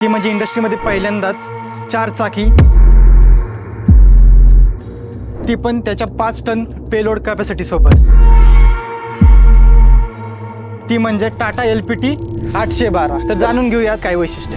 ती म्हणजे इंडस्ट्रीमध्ये पहिल्यांदाच चार चाकी. ती पण त्याच्या पाच टन पेलोड कॅपॅसिटी सोबत. ती म्हणजे टाटा एल पी टी आठशे बारा. तर जाणून घेऊयात काय वैशिष्ट्य.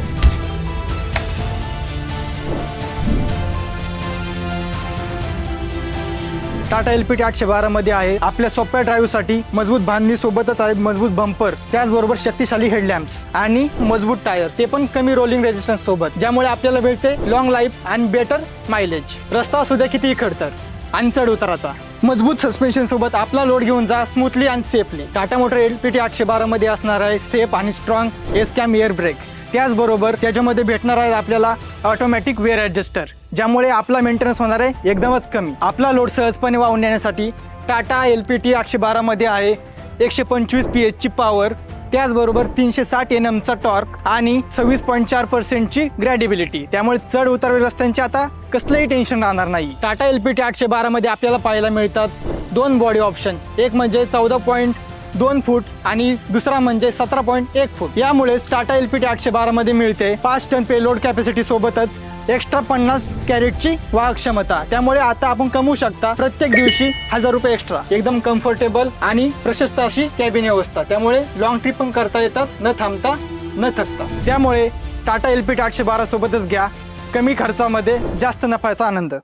टाटा एल पी टी आठशे बारामध्ये आहे. आपल्या सोप्या ड्राईव्हसाठी मजबूत बांधणी सोबतच आहेत मजबूत बंपर त्याचबरोबर शक्तिशाली हेडलॅम्प्स आणि मजबूत टायर ते पण कमी रोलिंग रेजिस्टन्स सोबत ज्यामुळे आपल्याला मिळते long life and better mileage रस्ता असू द्या कितीही खडतर. आणि चढ उताराचा. मजबूत सस्पेन्शन सोबत आपला लोड घेऊन जा स्मूथली आणि safely Tata motor L P T आठशे बारामध्ये असणार आहे सेफ आणि strong S cam air brake त्याचबरोबर त्याच्यामध्ये भेटणार आहे आपल्याला ऑटोमॅटिक वेअर ॲडजस्टर ज्यामुळे आपला मेंटेनन्स होणार आहे एकदमच कमी. आपला लोड सहजपणे वाहून नेण्यासाठी टाटा एल पी टी आठशे बारामध्ये आहे एकशे पंचवीस पी एचची पॉवर त्याचबरोबर तीनशे साठ एन एमचा टॉर्क आणि सव्वीस पॉईंट चार पर्सेंटची ग्रॅडिबिलिटी त्यामुळे चढ उतार रस्त्यांचे आता कसलंही टेन्शन राहणार नाही. टाटा एल पी टी आठशे बारामध्ये आपल्याला पाहायला मिळतात दोन बॉडी ऑप्शन एक म्हणजे चौदा पॉईंट दोन फूट आणि दुसरा म्हणजे सतरा पॉईंट एक फूट. यामुळेच टाटा एल पी टी आठशे बारामध्ये मिळते पाच टन पेलोड कॅपॅसिटी सोबतच एक्स्ट्रा पन्नास कॅरेटची वाहक क्षमता. त्यामुळे आता आपण कमवू शकता प्रत्येक दिवशी हजार रुपये एक्स्ट्रा एकदम कम्फर्टेबल आणि प्रशस्त अशी कॅबिन व्यवस्था. त्यामुळे लॉंग ट्रिप पण करता येतात न थांबता न थकता. त्यामुळे टाटा एल पी टी आठशे बारा सोबतच घ्या. कमी खर्चामध्ये जास्त नफ्याचा आनंद.